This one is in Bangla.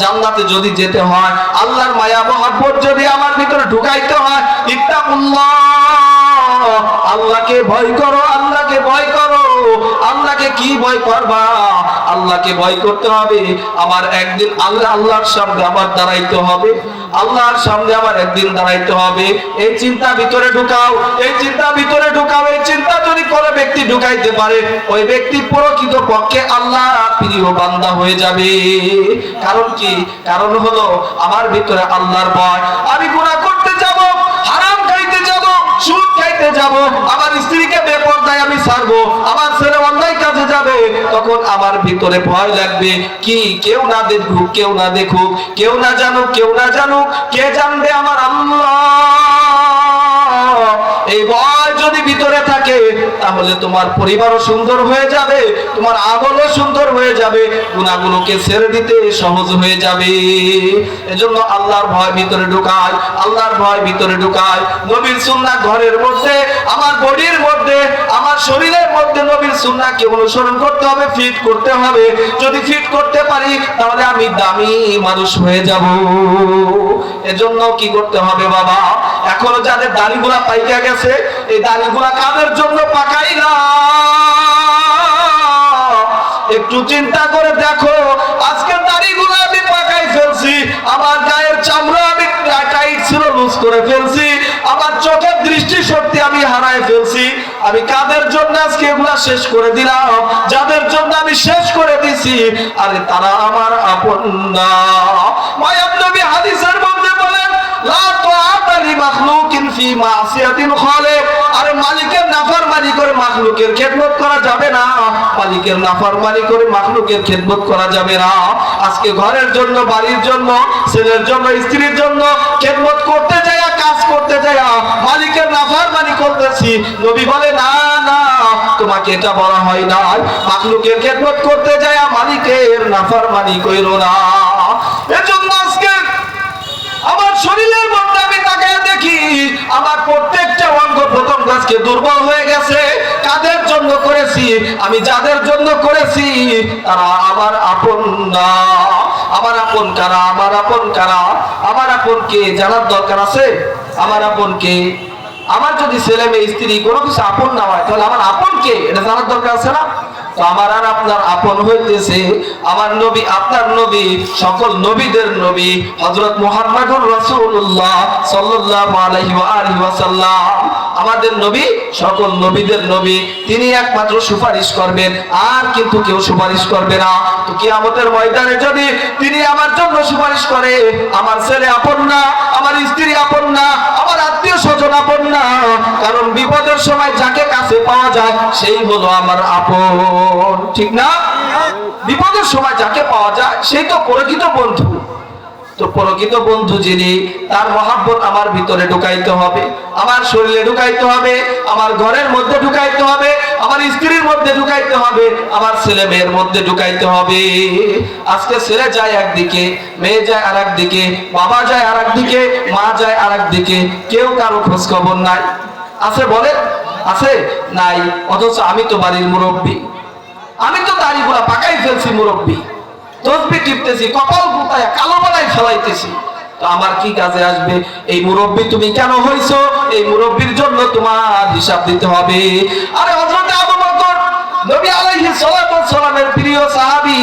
জান্নাতে যদি যেতে হয়, আল্লাহর মায়া মহাব্বত যদি আমার ভিতরে ঢুকাইতে হয়, ইত্তাকুল্লাহ, আল্লাহকে ভয় করো, আল্লাহকে ভয় করো। আল্লাহকে কি ভয় করবা? আল্লাহকে ভয় করতে হবে। আমার একদিন আল্লাহ আল্লাহর সামনে আমার দাঁড়াইতে হবে। আল্লাহর সামনে আমার একদিন দাঁড়াইতে হবে। এই চিন্তা ভিতরে ঢুকাও, এই চিন্তা ভিতরে ঢুকাও এই চিন্তা যদি কোনো ব্যক্তি ঢুকাইতে পারে, ওই ব্যক্তি প্রকৃত পক্ষে আল্লাহ প্রিয় বান্দা হয়ে যাবে। কারণ কি? কারণ হলো আমার ভিতরে আল্লাহর ভয়। আমি গুনাহ করতে যাব, হারাম খাইতে যাব, সুদ খাইতে যাব, আমার স্ত্রীকে বেপরদায় আমি ছাড়বো, আমার ছেলে অন্যায় কাজে যাবে, তখন আমার ভিতরে ভয় লাগবে কি? কেউ না দেখুক, কেউ না দেখুক, কেউ না জানুক, কেউ না জানুক, কে জানবে আমার আল্লাহ? এই ভয় যদি ভিতরে থাকে, তাহলে তোমার পরিবারও সুন্দর হয়ে যাবে, তোমার আমলও সুন্দর হয়ে যাবে গুণাগুলোকে ছেড়ে দিতে সহজ হয়ে যাবে। এজন্য আল্লাহর ভয় ভিতরে ঢুকায়, আল্লাহর ভয় ভিতরে ঢুকায়। নবীর সুন্নাহ ঘরের মধ্যে, আমার বডির মধ্যে, আমার শরীরের মধ্যে নবীর সুন্নাহকে অনুসরণ করতে হবে ফিট করতে হবে। যদি ফিট করতে পারি, তাহলে আমি দামি মানুষ হয়ে যাব। এজন্য কি করতে হবে বাবা? এখনও যাদের দাড়িগুলা পাইকা গেছে, এই দাড়িগুলা কাদের জন্য পাকাই না একটু চিন্তা করে দেখো, আজকের দাড়িগুলো আমি পাকাই ফেলছি, আমার গায়ের চামড়া আমি টাইট ছিল, লুজ করে ফেলছি, আমার চোখের দৃষ্টি শক্তি আমি হারাই ফেলছি। আমি কাদের জন্য আজকে এগুলা শেষ করে দিলাম? যাদের জন্য আমি শেষ করে দিছি? আরে তারা আমার আপন না। মাখলুকিন ফি মাসিয়াতিন খালিক। আরে মালিকের নাফরমানি করে মাখলুকের খেদমত করা যাবে না। মালিকের নাফরমানি করে মাখলুকের খেদমত করা যাবে না। আজকে ঘরের জন্য, বাড়ির জন্য, ছেলের জন্য, স্ত্রীর জন্য খেদমত করতে কাজ করতে মালিকের নাফরমানি করতেছি। নবী বলে, না না, তোমাকে এটা বলা হয় না। মাখলুকের খেদমত করতে যায়া মালিকের নাফরমানি কইরো না। এজন্য শরীরের মধ্যে আমি তাকে দেখি, আমার প্রত্যেকটা অঙ্গ প্রথম গাছকে দুর্বল হয়ে গেছে। কাদের জন্য করেছি? আমি যাদের জন্য করেছি, তারা আমার আপন না। আমার আপন কারা? আমার আপন কারা? আমার আপন কে? জানার দরকার আছে? আমার আপন কে? আমার যদি ছেলে মেয়ে, স্ত্রী, কোনো কিছু আপন না হয়, তাহলে আমার আপন কে? এটা জানার দরকার আছে না? তো আমার আর আপনার আপন হইতেছে, আমার নবী, আপনার নবী, সকল নবীদের নবী হজরত মুহাম্মদুর রসুল্লাহ সাল্লাল্লাহু আলাইহি ওয়া আলিহি ওয়াসাল্লাম। আমাদের নবী, সকল নবীদের নবী, তিনি একমাত্র সুপারিশ করবেন, আর কিন্তু কেউ সুপারিশ করবে না। তো কি আমাদের ময়দানে যদি তিনি আমার জন্য সুপারিশ করে, আমার ছেলে আপন না, আমার স্ত্রী আপন না, আমার আত্মীয় স্বজন আপন না, কারণ বিপদের সময় যাকে কাছে পাওয়া যায়, সেই হলো আমার আপন। ঠিক না? বিপদের সময় যাকে পাওয়া যায় সেই তো প্রকৃত বন্ধু। তো প্রকৃত বন্ধু যিনি, তার মহাব্বত আমার ভিতরে ঢুকাইতে হবে, আমার শরীরে ঢুকাইতে হবে, আমার ঘরের মধ্যে ঢুকাইতে হবে, আমার স্ত্রীর মধ্যে ঢুকাইতে হবে, আমার ছেলে মেয়ের মধ্যে ঢুকাইতে হবে। আজকে ছেলে যায় একদিকে, মেয়ে যায় আর একদিকে বাবা যায় আর একদিকে মা যায় আর একদিকে কেউ কারও খোঁজ খবর নাই। আছে বলে? আছে? নাই। অথচ আমি তো বাড়ির মুরব্বী। আমি তো দাড়িগুলা পাকাই ফেলছি মুরব্বী। টিপতেছি, কপাল গুতায় কালো বেলায় ফেলাইতেছি। তো আমার কি কাজে আসবে? এই মুরব্বী তুমি কেন হইছো? এই মুরব্বীর জন্য তোমার হিসাব দিতে হবে। আরে হযরত আবু বকর, নবী আলাইহিস সালামের প্রিয় সাহাবী